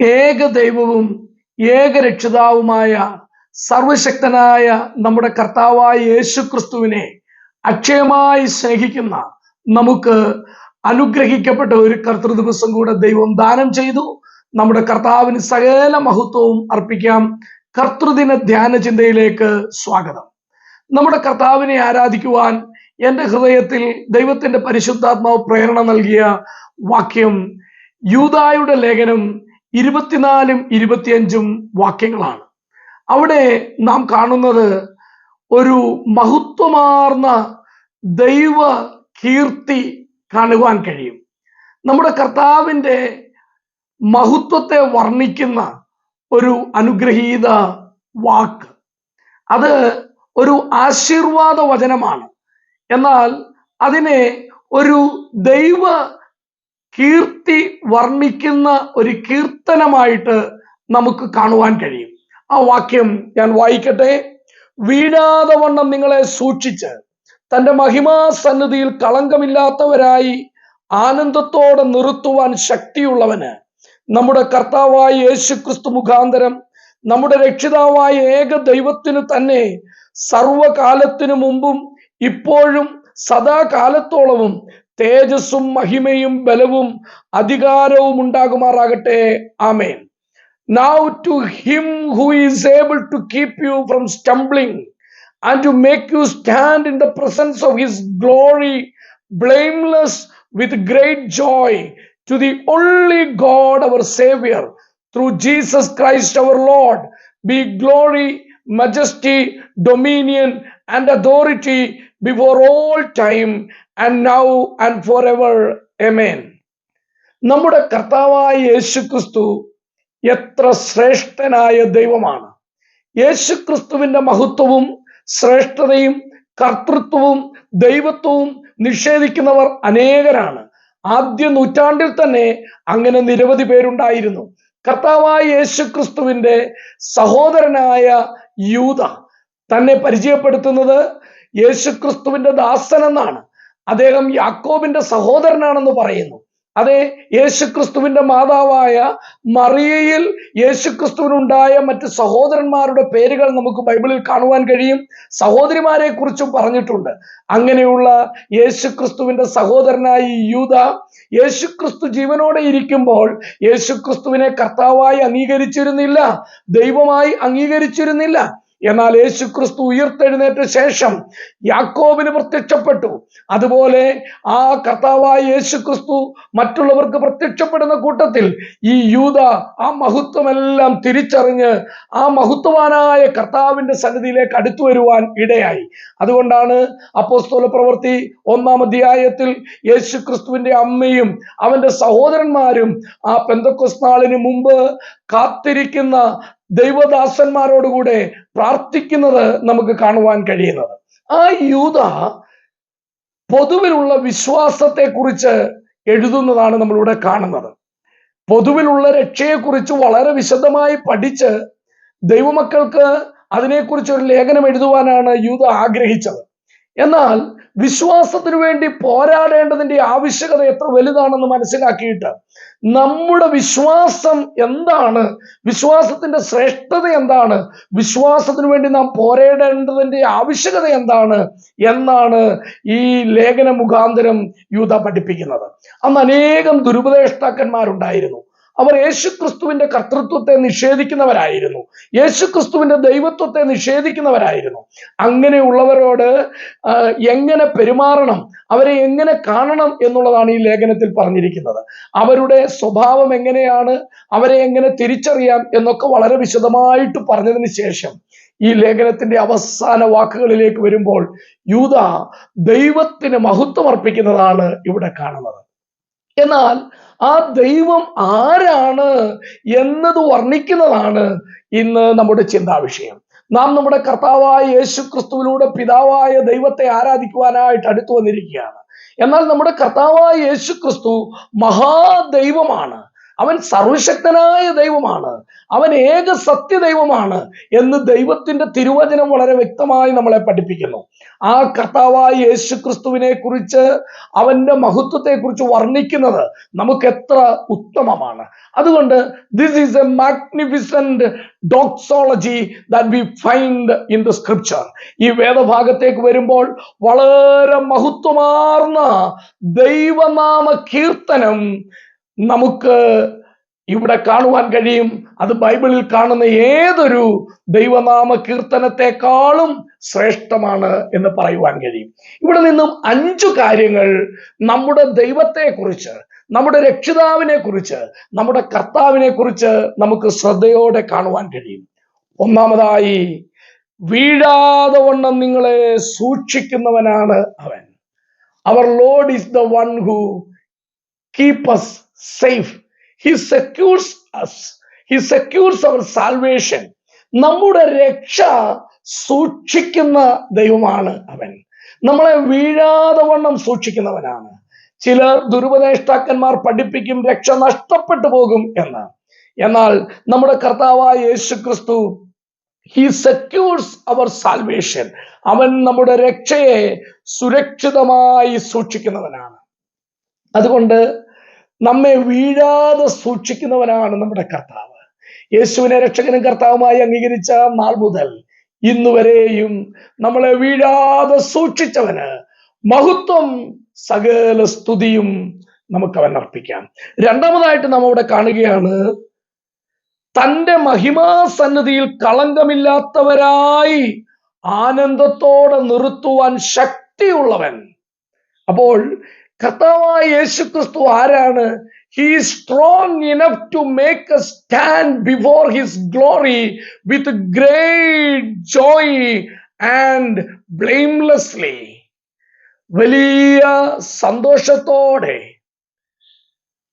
ഏക ദൈവവും ഏക രക്ഷിതാവുമായ സർവശക്തനായ നമ്മുടെ കർത്താവായ യേശു ക്രിസ്തുവിനെ അക്ഷയമായി സ്നേഹിക്കുന്ന നമുക്ക് അനുഗ്രഹിക്കപ്പെട്ട ഒരു കർത്തൃ ദിവസം കൂടെ ദൈവം ദാനം ചെയ്തു. നമ്മുടെ കർത്താവിന് സകല മഹത്വവും അർപ്പിക്കാം. കർത്തൃദിന ധ്യാന ചിന്തയിലേക്ക് സ്വാഗതം. നമ്മുടെ കർത്താവിനെ ആരാധിക്കുവാൻ എന്റെ ഹൃദയത്തിൽ ദൈവത്തിന്റെ പരിശുദ്ധാത്മാവ് പ്രേരണ നൽകിയ വാക്യം യൂതായുടെ ലേഖനം ഇരുപത്തിനാലും ഇരുപത്തിയഞ്ചും വാക്യങ്ങളാണ്. അവിടെ നാം കാണുന്നത് ഒരു മഹത്വമാർന്ന ദൈവ കീർത്തി കാണുവാൻ കഴിയും. നമ്മുടെ കർത്താവിന്റെ മഹത്വത്തെ വർണിക്കുന്ന ഒരു അനുഗ്രഹീത വാക്ക്. അത് ഒരു ആശീർവാദ വചനമാണ്. എന്നാൽ അതിനെ ഒരു ദൈവ കീർത്തി വർണിക്കുന്ന ഒരു കീർത്തനമായിട്ട് നമുക്ക് കാണുവാൻ കഴിയും. ആ വാക്യം ഞാൻ വായിക്കട്ടെ. വീഴാതെ വണ്ണം നിങ്ങളെ സൂക്ഷിച്ച് തന്റെ മഹിമാ സന്നിധിയിൽ കളങ്കമില്ലാത്തവരായി ആനന്ദത്തോടെ നിർത്തുവാൻ ശക്തിയുള്ളവന് നമ്മുടെ കർത്താവായ യേശു ക്രിസ്തു മുഖാന്തരം നമ്മുടെ രക്ഷിതാവായ ഏക ദൈവത്തിന് തന്നെ സർവകാലത്തിനു മുമ്പും ഇപ്പോഴും സദാകാലത്തോളവും തേജസ്സും മഹിമയും ബലവും അധികാരവും ഉണ്ടാകുമാറാകട്ടെ ആമേൻ now to him who is able to keep you from stumbling and to make you stand in the presence of his glory blameless with great joy to the only God our Savior through Jesus Christ our Lord be glory majesty dominion and authority before all time and now and forever. Amen. നമ്മുടെ കർത്താവായ യേശുക്രിസ്തു എത്ര ശ്രേഷ്ഠനായ ദൈവമാണ്. യേശുക്രിസ്തുവിന്റെ മഹത്വവും ശ്രേഷ്ഠതയും കർത്തൃത്വവും ദൈവത്വവും നിഷേധിക്കുന്നവർ അനേകരാണ്. ആദ്യ നൂറ്റാണ്ടിൽ തന്നെ അങ്ങനെ നിരവധി പേരുണ്ടായിരുന്നു. കർത്താവായ യേശുക്രിസ്തുവിന്റെ സഹോദരനായ യൂത തന്നെ പരിചയപ്പെടുത്തുന്നത് യേശു ക്രിസ്തുവിന്റെ ദാസൻ എന്നാണ് അദ്ദേഹം യാക്കോബിന്റെ സഹോദരനാണെന്ന് പറയുന്നു. അതെ യേശുക്രിസ്തുവിന്റെ മാതാവായ മറിയയിൽ യേശുക്രിസ്തുവിനുണ്ടായ മറ്റ് സഹോദരന്മാരുടെ പേരുകൾ നമുക്ക് ബൈബിളിൽ കാണുവാൻ കഴിയും. സഹോദരിമാരെ കുറിച്ചും പറഞ്ഞിട്ടുണ്ട്. അങ്ങനെയുള്ള യേശുക്രിസ്തുവിന്റെ സഹോദരനായ യൂത യേശുക്രിസ്തു ജീവനോടെ ഇരിക്കുമ്പോൾ യേശുക്രിസ്തുവിനെ കർത്താവായി അംഗീകരിച്ചിരുന്നില്ല ദൈവമായി അംഗീകരിച്ചിരുന്നില്ല. എന്നാൽ യേശു ക്രിസ്തു ഉയർത്തെഴുന്നേറ്റ ശേഷം യാക്കോബിന് പ്രത്യക്ഷപ്പെട്ടു. അതുപോലെ ആ കർത്താവായ യേശു ക്രിസ്തു മറ്റുള്ളവർക്ക് പ്രത്യക്ഷപ്പെടുന്ന കൂട്ടത്തിൽ ഈ യൂത ആ മഹത്വമെല്ലാം തിരിച്ചറിഞ്ഞ് ആ മഹത്വവാനായ കർത്താവിന്റെ സന്നിധിയിലേക്ക് അടുത്തു വരുവാൻ ഇടയായി. അതുകൊണ്ടാണ് അപ്പോസ്തോല പ്രവൃത്തി ഒന്നാം അധ്യായത്തിൽ യേശു ക്രിസ്തുവിന്റെ അമ്മയും അവന്റെ സഹോദരന്മാരും ആ പെന്തക്കൊസ് നാളിന് മുമ്പ് കാത്തിരിക്കുന്ന ദൈവദാസന്മാരോടുകൂടെ പ്രാർത്ഥിക്കുന്നത് നമുക്ക് കാണുവാൻ കഴിയുന്നത്. ആ യൂത പൊതുവിലുള്ള വിശ്വാസത്തെക്കുറിച്ച് എഴുതുന്നതാണ് നമ്മളിവിടെ കാണുന്നത്. പൊതുവിലുള്ള രക്ഷയെക്കുറിച്ച് വളരെ വിശദമായി പഠിച്ച് ദൈവമക്കൾക്ക് അതിനെക്കുറിച്ച് ഒരു ലേഖനം എഴുതുവാനാണ് യൂത ആഗ്രഹിച്ചത്. എന്നാൽ വിശ്വാസത്തിനു വേണ്ടി പോരാടേണ്ടതിന്റെ ആവശ്യകത എത്ര വലുതാണെന്ന് മനസ്സിലാക്കിയിട്ട് നമ്മുടെ വിശ്വാസം എന്താണ്? വിശ്വാസത്തിന്റെ ശ്രേഷ്ഠത എന്താണ്? വിശ്വാസത്തിന് വേണ്ടി നാം പോരേടേണ്ടതിന്റെ ആവശ്യകത എന്താണ്? എന്നാണ് ഈ ലേഖന മുഖാന്തരം യൂത പഠിപ്പിക്കുന്നത്. അന്ന് അനേകം ദുരുപദേഷ്ടാക്കന്മാരുണ്ടായിരുന്നു. അവർ യേശുക്രിസ്തുവിന്റെ കർത്തൃത്വത്തെ നിഷേധിക്കുന്നവരായിരുന്നു. യേശുക്രിസ്തുവിന്റെ ദൈവത്വത്തെ നിഷേധിക്കുന്നവരായിരുന്നു. അങ്ങനെയുള്ളവരോട് എങ്ങനെ പെരുമാറണം അവരെ എങ്ങനെ കാണണം എന്നുള്ളതാണ് ഈ ലേഖനത്തിൽ പറഞ്ഞിരിക്കുന്നത്. അവരുടെ സ്വഭാവം എങ്ങനെയാണ് അവരെ എങ്ങനെ തിരിച്ചറിയാം എന്നൊക്കെ വളരെ വിശദമായിട്ട് പറഞ്ഞതിന് ശേഷം ഈ ലേഖനത്തിന്റെ അവസാന വാക്കുകളിലേക്ക് വരുമ്പോൾ യൂത ദൈവത്തിന് മഹത്വം അർപ്പിക്കുന്നതാണ് ഇവിടെ കാണുന്നത്. എന്നാൽ ആ ദൈവം ആരാണ് എന്നത് വർണിക്കുന്നതാണ് ഇന്ന് നമ്മുടെ ചിന്താവിഷയം. നാം നമ്മുടെ കർത്താവായ യേശു ക്രിസ്തുവിലൂടെ പിതാവായ ദൈവത്തെ ആരാധിക്കുവാനായിട്ട് അടുത്തു വന്നിരിക്കുകയാണ്. എന്നാൽ നമ്മുടെ കർത്താവായ യേശു ക്രിസ്തു മഹാദൈവമാണ്. അവൻ സർവശക്തനായ ദൈവമാണ്. അവൻ ഏക സത്യ ദൈവമാണ് എന്ന് ദൈവത്തിന്റെ തിരുവചനം വളരെ വ്യക്തമായി നമ്മളെ പഠിപ്പിക്കുന്നു. ആ കർത്താവായ യേശു ക്രിസ്തുവിനെ കുറിച്ച് അവന്റെ മഹത്വത്തെ കുറിച്ച് വർണിക്കുന്നത് നമുക്ക് എത്ര ഉത്തമമാണ്. അതുകൊണ്ട് this is a magnificent doxology that we find in the scripture ഈ വേദഭാഗത്തേക്ക് വരുമ്പോൾ വളരെ മഹത്വമാർന്ന ദൈവനാമ കീർത്തനം നമുക്ക് ഇവിടെ കാണുവാൻ കഴിയും. അത് ബൈബിളിൽ കാണുന്ന ഏതൊരു ദൈവനാമ കീർത്തനത്തെക്കാളും ശ്രേഷ്ഠമാണ് എന്ന് പറയുവാൻ കഴിയും. ഇവിടെ നിന്നും അഞ്ചു കാര്യങ്ങൾ നമ്മുടെ ദൈവത്തെക്കുറിച്ച് നമ്മുടെ രക്ഷിതാവിനെ കുറിച്ച് നമ്മുടെ കർത്താവിനെ കുറിച്ച് നമുക്ക് ശ്രദ്ധയോടെ കാണുവാൻ കഴിയും. ഒന്നാമതായി വീഴാതെ വണ്ണം നിങ്ങളെ സൂക്ഷിക്കുന്നവനാണ് അവൻ. Our Lord is the one who keep us safe he secures us he secures our salvation നമ്മുടെ രക്ഷ സൂക്ഷിക്കുന്ന ദൈവമാണ് അവൻ. നമ്മളെ വീഴാതെ വണ്ണം സൂക്ഷിക്കുന്നവനാണ്. ചിലർ ദുരുപദേഷ്ടാക്കന്മാർ പഠിപ്പിക്കും രക്ഷ നഷ്ടപ്പെട്ടു പോകും എന്ന്. എന്നാൽ നമ്മുടെ കർത്താവായ യേശു ക്രിസ്തു ഹി സെക്യൂർസ് അവർ സാൽവേഷൻ അവൻ നമ്മുടെ രക്ഷയെ സുരക്ഷിതമായി സൂക്ഷിക്കുന്നവനാണ്. അതുകൊണ്ട് നമ്മെ വീഴാതെ സൂക്ഷിക്കുന്നവനാണ് നമ്മുടെ കർത്താവ്. യേശുവിനെ രക്ഷകനും കർത്താവുമായി അംഗീകരിച്ച നാൾ മുതൽ ഇന്നുവരെയും നമ്മളെ വീഴാതെ സൂക്ഷിച്ചവന് മഹത്വം സകല സ്തുതിയും നമുക്ക് അവൻ അർപ്പിക്കാം. രണ്ടാമതായിട്ട് നാം അവിടെ കാണുകയാണ് തന്റെ മഹിമാസന്നതിയിൽ കളങ്കമില്ലാത്തവരായി ആനന്ദത്തോടെ നിർത്തുവാൻ ശക്തിയുള്ളവൻ. അപ്പോൾ കർത്താവായ യേശു ക്രിസ്തു ആരാണ് he strong enough to make a stand before his glory with great joy and blamelessly വലിയ സന്തോഷത്തോടെ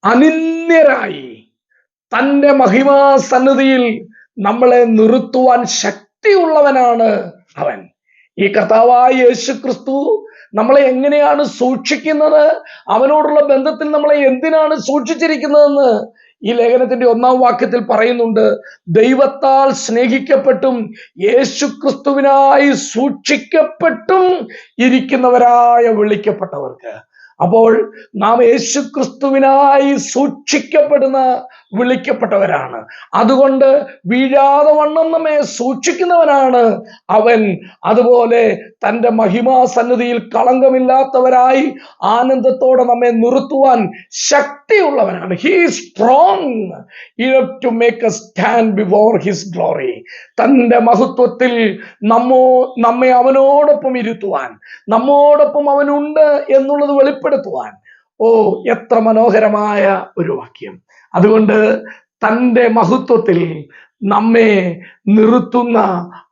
അനിന്യരായി തന്റെ മഹിമാ സന്നിധിയിൽ നമ്മളെ നിർത്തുവാൻ ശക്തിയുള്ളവനാണ് അവൻ. ഈ കർത്താവായ യേശു ക്രിസ്തു നമ്മളെ എങ്ങനെയാണ് സൂക്ഷിക്കുന്നത്? അവനോടുള്ള ബന്ധത്തിൽ നമ്മളെ എന്തിനാണ് സൂക്ഷിച്ചിരിക്കുന്നതെന്ന് ഈ ലേഖനത്തിന്റെ ഒന്നാം വാക്യത്തിൽ പറയുന്നുണ്ട്. ദൈവത്താൽ സ്നേഹിക്കപ്പെട്ടും യേശു ക്രിസ്തുവിനായി സൂക്ഷിക്കപ്പെട്ടും ഇരിക്കുന്നവരായ വിളിക്കപ്പെട്ടവർക്ക്. അപ്പോൾ നാം യേശു ക്രിസ്തുവിനായി സൂക്ഷിക്കപ്പെടുന്ന വിളിക്കപ്പെട്ടവരാണ്. അതുകൊണ്ട് വീഴാതെ വണ്ണം നമ്മെ സൂക്ഷിക്കുന്നവനാണ് അവൻ. അതുപോലെ തന്റെ മഹിമാസന്നിധിയിൽ കളങ്കമില്ലാത്തവരായി ആനന്ദത്തോടെ നമ്മെ നിർത്തുവാൻ ശക്തിയുള്ളവനാണ്. He strong to make a stand before his glory തന്റെ മഹത്വത്തിൽ നമ്മോ നമ്മെ അവനോടൊപ്പം ഇരുത്തുവാൻ നമ്മോടൊപ്പം അവനുണ്ട് എന്നുള്ളത് വെളിപ്പെടുത്തുവാൻ. ഓ എത്ര മനോഹരമായ ഒരു വാക്യം. അതുകൊണ്ട് തന്റെ മഹത്വത്തിൽ നമ്മെ നിർത്തുന്ന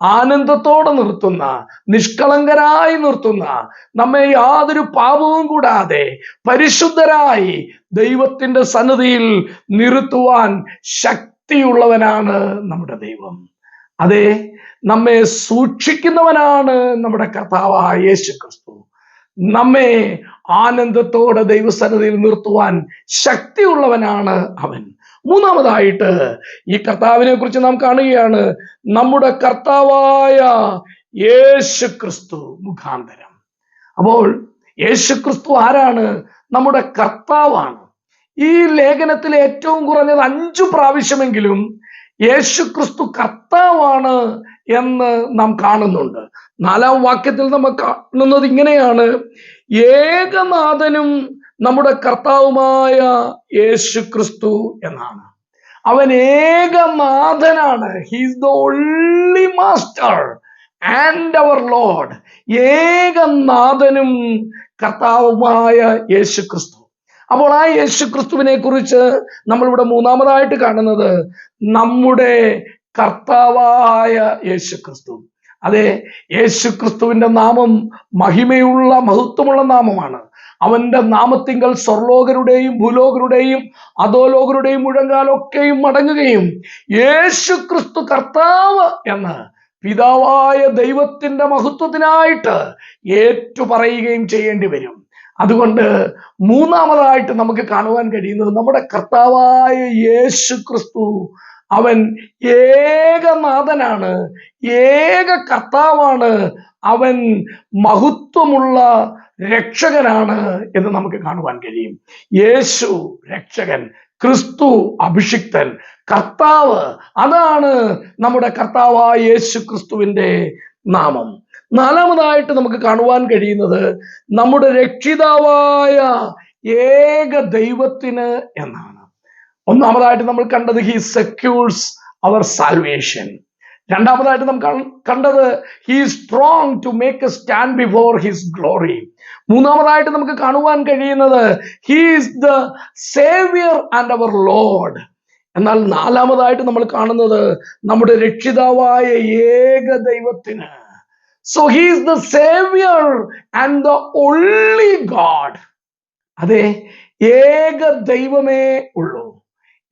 ആനന്ദത്തോടെ നിർത്തുന്ന നിഷ്കളങ്കരായി നിർത്തുന്ന നമ്മെ യാതൊരു പാപവും കൂടാതെ പരിശുദ്ധരായി ദൈവത്തിന്റെ സന്നിധിയിൽ നിർത്തുവാൻ ശക്തിയുള്ളവനാണ് നമ്മുടെ ദൈവം. അതെ നമ്മെ സൂക്ഷിക്കുന്നവനാണ് നമ്മുടെ കർത്താവായ യേശു ക്രിസ്തു നമ്മെ ആനന്ദത്തോടെ ദൈവസന്നിധിയിൽ നിർത്തുവാൻ ശക്തിയുള്ളവനാണ് അവൻ. മൂന്നാമതായിട്ട് ഈ കർത്താവിനെ കുറിച്ച് നാം കാണുകയാണ്. നമ്മുടെ കർത്താവായ യേശു ക്രിസ്തു മുഖാന്തരം. അപ്പോൾ യേശു ക്രിസ്തു ആരാണ്? നമ്മുടെ കർത്താവാണ്. ഈ ലേഖനത്തിൽ ഏറ്റവും കുറഞ്ഞത് അഞ്ചു പ്രാവശ്യമെങ്കിലും യേശു ക്രിസ്തു കർത്താവാണ് എന്ന് നാം കാണുന്നുണ്ട്. നാലാം വാക്യത്തിൽ നമ്മൾ കാണുന്നത് ഇങ്ങനെയാണ്. ഏകനാഥനും നമ്മുടെ കർത്താവുമായ യേശു ക്രിസ്തു എന്നാണ്. അവൻ ഏകനാഥനാണ്. He's the only master and our Lord ഏകനാഥനും കർത്താവുമായ യേശു ക്രിസ്തു അപ്പോൾ ആ യേശു ക്രിസ്തുവിനെ കുറിച്ച് നമ്മളിവിടെ മൂന്നാമതായിട്ട് കാണുന്നത് നമ്മുടെ കർത്താവായ യേശു ക്രിസ്തു അതെ യേശു ക്രിസ്തുവിന്റെ നാമം മഹിമയുള്ള മഹത്വമുള്ള നാമമാണ്. അവന്റെ നാമത്തിങ്കൽ സ്വർലോകരുടെയും ഭൂലോകരുടെയും അധോലോകരുടെയും മുഴങ്കാലൊക്കെയും മടങ്ങുകയും യേശു ക്രിസ്തു കർത്താവ് എന്ന് പിതാവായ ദൈവത്തിന്റെ മഹത്വത്തിനായിട്ട് ഏറ്റുപറയുകയും ചെയ്യേണ്ടി വരും. അതുകൊണ്ട് മൂന്നാമതായിട്ട് നമുക്ക് കാണുവാൻ കഴിയുന്നത് നമ്മുടെ കർത്താവായ യേശു ക്രിസ്തു അവൻ ഏകനാഥനാണ് ഏക കർത്താവാണ് അവൻ മഹത്വമുള്ള രക്ഷകനാണ് എന്ന് നമുക്ക് കാണുവാൻ കഴിയും. യേശു രക്ഷകൻ ക്രിസ്തു അഭിഷിക്തൻ കർത്താവ് അതാണ് നമ്മുടെ കർത്താവായ യേശു ക്രിസ്തുവിന്റെ നാമം. നാലാമതായിട്ട് നമുക്ക് കാണുവാൻ കഴിയുന്നത് നമ്മുടെ രക്ഷിതാവായ ഏക ദൈവത്തിന് എന്നാണ്. ഒന്നാമതായിട്ട് നമ്മൾ കണ്ടത് ഹി സെക്യൂർസ് അവർ സാൽവേഷൻ രണ്ടാമതായിട്ട് നമ്മൾ കണ്ടത് he strong to make a stand before his glory മൂന്നാമതായിട്ട് നമുക്ക് കാണുവാൻ കഴിയുന്നത് he's the saviour and our Lord എന്നാൽ നാലാമതായിട്ട് നമ്മൾ കാണുന്നത് നമ്മുടെ രക്ഷിതാവായ ഏക ദൈവത്തിന്. So he's the saviour and the only God അതെ ഏക ദൈവമേ ഉള്ളൂ.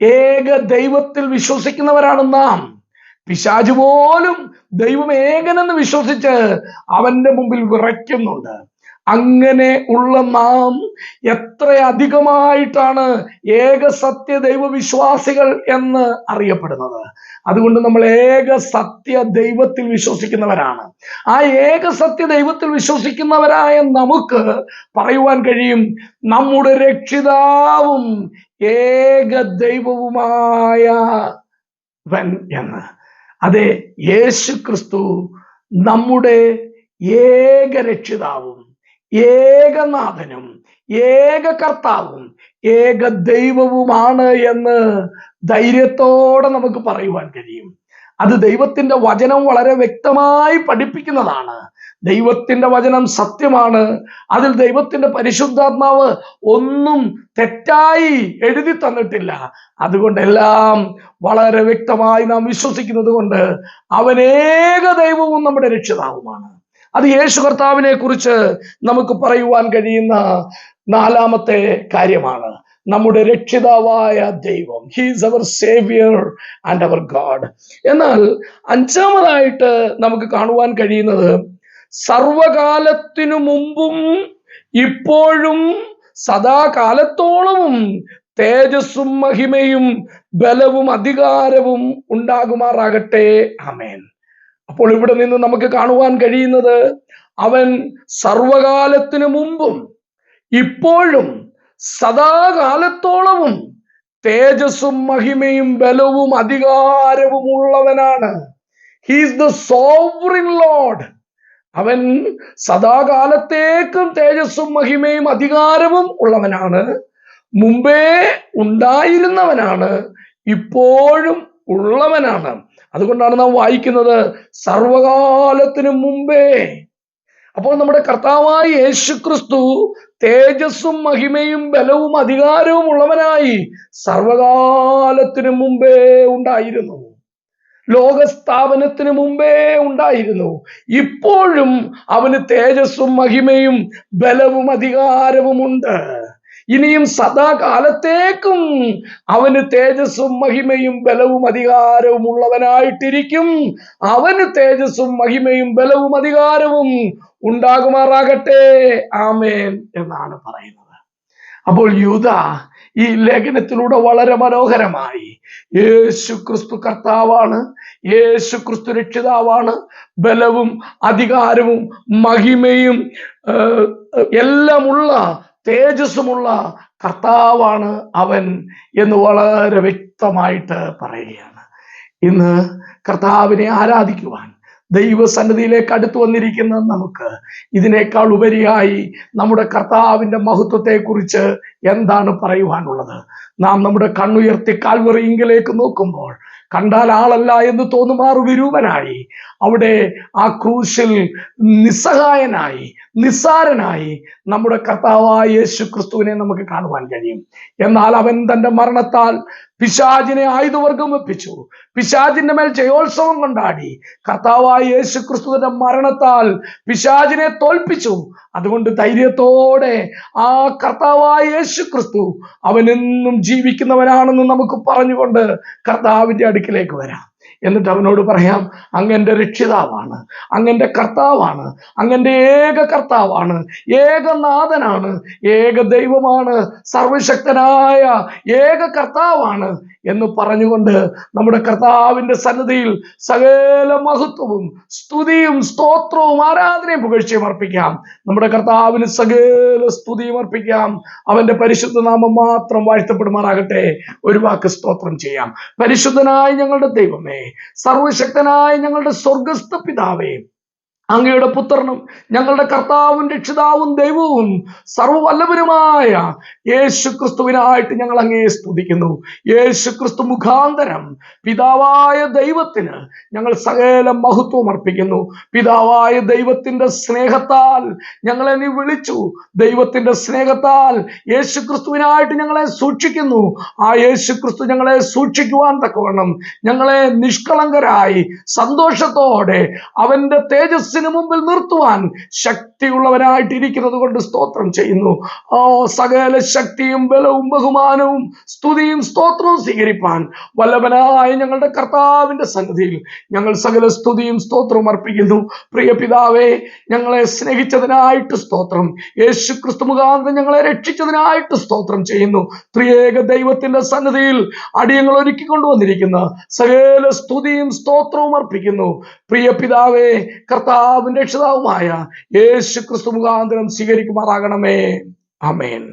ഏക ദൈവത്തിൽ വിശ്വസിക്കുന്നവരാണ് നാം. പിശാചു പോലും ദൈവം ഏകനെന്ന് വിശ്വസിച്ച് അവന്റെ മുമ്പിൽ വിറയ്ക്കുന്നുണ്ട്. അങ്ങനെ ഉള്ള നാം എത്ര അധികമായിട്ടാണ് ഏക സത്യ ദൈവവിശ്വാസികൾ എന്ന് അറിയപ്പെടുന്നത്? അതുകൊണ്ട് നമ്മൾ ഏക സത്യ ദൈവത്തിൽ വിശ്വസിക്കുന്നവരാണ്. ആ ഏക സത്യ ദൈവത്തിൽ വിശ്വസിക്കുന്നവരായ നമുക്ക് പറയുവാൻ കഴിയും നമ്മുടെ രക്ഷിതാവും ഏക ദൈവവുമായ വൻ എന്ന്. അതെ യേശു ക്രിസ്തു നമ്മുടെ ഏക രക്ഷിതാവും. ഏകനാഥനും ഏക കർത്താവും ഏക ദൈവവുമാണ് എന്ന് ധൈര്യത്തോടെ നമുക്ക് പറയുവാൻ കഴിയും. അത് ദൈവത്തിന്റെ വചനം വളരെ വ്യക്തമായി പഠിപ്പിക്കുന്നതാണ്. ദൈവത്തിന്റെ വചനം സത്യമാണ്. അതിൽ ദൈവത്തിന്റെ പരിശുദ്ധാത്മാവ് ഒന്നും തെറ്റായി എഴുതി തന്നിട്ടില്ല. അതുകൊണ്ടെല്ലാം വളരെ വ്യക്തമായി നാം വിശ്വസിക്കുന്നത് കൊണ്ട് അവനേക ദൈവവും നമ്മുടെ രക്ഷിതാവുമാണ്. അത് യേശു കർത്താവിനെ കുറിച്ച് നമുക്ക് പറയുവാൻ കഴിയുന്ന നാലാമത്തെ കാര്യമാണ്. നമ്മുടെ രക്ഷിതാവായ ദൈവം. He's our saviour and our God എന്നാൽ അഞ്ചാമതായിട്ട് നമുക്ക് കാണുവാൻ കഴിയുന്നത് സർവകാലത്തിനു മുമ്പും ഇപ്പോഴും സദാകാലത്തോളവും തേജസ്സും മഹിമയും ബലവും അധികാരവും ഉണ്ടാകുമാറാകട്ടെ. ആമേൻ. അപ്പോൾ ഇവിടെ നിന്ന് നമുക്ക് കാണുവാൻ കഴിയുന്നത് അവൻ സർവകാലത്തിനു മുമ്പും ഇപ്പോഴും സദാകാലത്തോളവും തേജസ്സും മഹിമയും ബലവും അധികാരവും ഉള്ളവനാണ് ഹീസ് ദ സോവറിൻ ലോഡ് അവൻ സദാകാലത്തേക്കും തേജസ്സും മഹിമയും അധികാരവും ഉള്ളവനാണ്. മുമ്പേ ഉണ്ടായിരുന്നവനാണ് ഇപ്പോഴും ഉള്ളവനാണ്. അതുകൊണ്ടാണ് നാം വായിക്കുന്നത് സർവകാലത്തിനു മുമ്പേ. അപ്പോൾ നമ്മുടെ കർത്താവായ യേശു ക്രിസ്തു തേജസ്സും മഹിമയും ബലവും അധികാരവും ഉള്ളവനായി സർവകാലത്തിനു മുമ്പേ ഉണ്ടായിരുന്നു. ലോകസ്ഥാപനത്തിന് മുമ്പേ ഉണ്ടായിരുന്നു. ഇപ്പോഴും അവന് തേജസ്സും മഹിമയും ബലവും അധികാരവും ഉണ്ട്. ഇനിയും സദാകാലത്തേക്കും അവന് തേജസ്സും മഹിമയും ബലവും അധികാരവും ഉള്ളവനായിട്ടിരിക്കും. അവന് തേജസ്സും മഹിമയും ബലവും അധികാരവും ഉണ്ടാകുമാറാകട്ടെ. ആമേൻ എന്നാണ് പറയുന്നത്. അപ്പോൾ യൂത ഈ ലേഖനത്തിലൂടെ വളരെ മനോഹരമായി യേശു ക്രിസ്തു കർത്താവാണ് യേശു ക്രിസ്തു രക്ഷിതാവാണ് ബലവും അധികാരവും മഹിമയും എല്ലാമുള്ള തേജസ്സുമുള്ള കർത്താവാണ് അവൻ എന്ന് വളരെ വ്യക്തമായിട്ട് പറയുകയാണ്. ഇന്ന് കർത്താവിനെ ആരാധിക്കുവാൻ ദൈവസന്നിധിയിലേക്ക് അടുത്തു വന്നിരിക്കുന്ന നമുക്ക് ഇതിനേക്കാൾ ഉപരിയായി നമ്മുടെ കർത്താവിന്റെ മഹത്വത്തെക്കുറിച്ച് എന്താണ് പറയുവാനുള്ളത്? നാം നമ്മുടെ കണ്ണുയർത്തി കാൽവറിയിങ്കിലേക്ക് നോക്കുമ്പോൾ കണ്ടാൽ ആളല്ല എന്ന് തോന്നുമാറു വിരൂപനായി അവിടെ ആ ക്രൂശിൽ നിസ്സഹായനായി നിസ്സാരനായി നമ്മുടെ കർത്താവായ യേശു ക്രിസ്തുവിനെ നമുക്ക് കാണുവാൻ കഴിയും. എന്നാൽ അവൻ തന്റെ മരണത്താൽ പിശാചിനെ ആയുധവർഗം വെപ്പിച്ചു പിശാചിന്റെ മേൽ ജയോത്സവം കൊണ്ടാടി. കർത്താവായ യേശു ക്രിസ്തുവിന്റെ മരണത്താൽ പിശാചിനെ തോൽപ്പിച്ചു. അതുകൊണ്ട് ധൈര്യത്തോടെ ആ കർത്താവായ യേശു ക്രിസ്തു അവനെന്നും ജീവിക്കുന്നവനാണെന്ന് നമുക്ക് പറഞ്ഞുകൊണ്ട് കർത്താവിന്റെ അടുക്കിലേക്ക് വരാം. എന്നിട്ട് അവനോട് പറയാം അങ്ങന്റെ രക്ഷിതാവാണ് അങ്ങന്റെ കർത്താവാണ് അങ്ങന്റെ ഏക കർത്താവാണ് ഏകനാഥനാണ് ഏക ദൈവമാണ് സർവശക്തനായ ഏക കർത്താവാണ് എന്ന് പറഞ്ഞുകൊണ്ട് നമ്മുടെ കർത്താവിന്റെ സന്നദ്ധിയിൽ സകല മഹത്വവും സ്തുതിയും സ്തോത്രവും ആരാധനയും പുകഴ്ചയും അർപ്പിക്കാം. നമ്മുടെ കർത്താവിന് സകല സ്തുതിയും അർപ്പിക്കാം. അവന്റെ പരിശുദ്ധ നാമം മാത്രം വാഴ്ത്തപ്പെടുമാറാകട്ടെ. ഒരു വാക്ക് സ്തോത്രം ചെയ്യാം. പരിശുദ്ധനായ ഞങ്ങളുടെ ദൈവമേ സർവശക്തനായ ഞങ്ങളുടെ സ്വർഗസ്ഥ പിതാവേ അങ്ങയുടെ പുത്രനും ഞങ്ങളുടെ കർത്താവും രക്ഷിതാവും ദൈവവും സർവവല്ലഭനുമായ യേശു ക്രിസ്തുവിനായിട്ട് ഞങ്ങൾ അങ്ങേ സ്തുതിക്കുന്നു. യേശു ക്രിസ്തു മുഖാന്തരം പിതാവായ ദൈവത്തിന് ഞങ്ങൾ സകല മഹത്വം അർപ്പിക്കുന്നു. പിതാവായ ദൈവത്തിന്റെ സ്നേഹത്താൽ ഞങ്ങളെ നീ വിളിച്ചു. ദൈവത്തിന്റെ സ്നേഹത്താൽ യേശു ക്രിസ്തുവിനായിട്ട് ഞങ്ങളെ സൂക്ഷിക്കുന്നു. ആ യേശു ക്രിസ്തു ഞങ്ങളെ സൂക്ഷിക്കുവാൻ തക്കവണ്ണം ഞങ്ങളെ നിഷ്കളങ്കരായി സന്തോഷത്തോടെ അവന്റെ തേജസ്സിന് മുമ്പിൽ നിർത്തുവാൻ ശക്തിയുള്ളവരായിട്ടിരിക്കുന്നത് കൊണ്ട് സ്തോത്രം ചെയ്യുന്നു. ഓ സകല ശക്തിയും ബലവും ബഹുമാനവും സ്തുതിയും സ്തോത്രവും സ്വീകരിപ്പാൻ വല്ലഭനായ ഞങ്ങളുടെ കർത്താവിന്റെ സന്നിധിയിൽ ഞങ്ങൾ സകല സ്തുതിയും സ്തോത്രവും അർപ്പിക്കുന്നു. പ്രിയ പിതാവേ ഞങ്ങളെ സ്നേഹിച്ചതിനായിട്ട് സ്തോത്രം. യേശു ക്രിസ്തു മുഖാന്തരം ഞങ്ങളെ രക്ഷിച്ചതിനായിട്ട് സ്തോത്രം ചെയ്യുന്നു. ത്രിയേക ദൈവത്തിന്റെ സന്നിധിയിൽ അടിയങ്ങൾ ഒരുക്കി കൊണ്ടുവന്നിരിക്കുന്ന. സകല സ്തുതിയും സ്തോത്രവും അർപ്പിക്കുന്നു. പ്രിയ പിതാവേ കർത്താവിന്റെ രക്ഷിതാവുമായ യേശു ക്രിസ്തു മുഖാന്തരം സ്വീകരിക്കുമാറാകണമേ. അമേൻ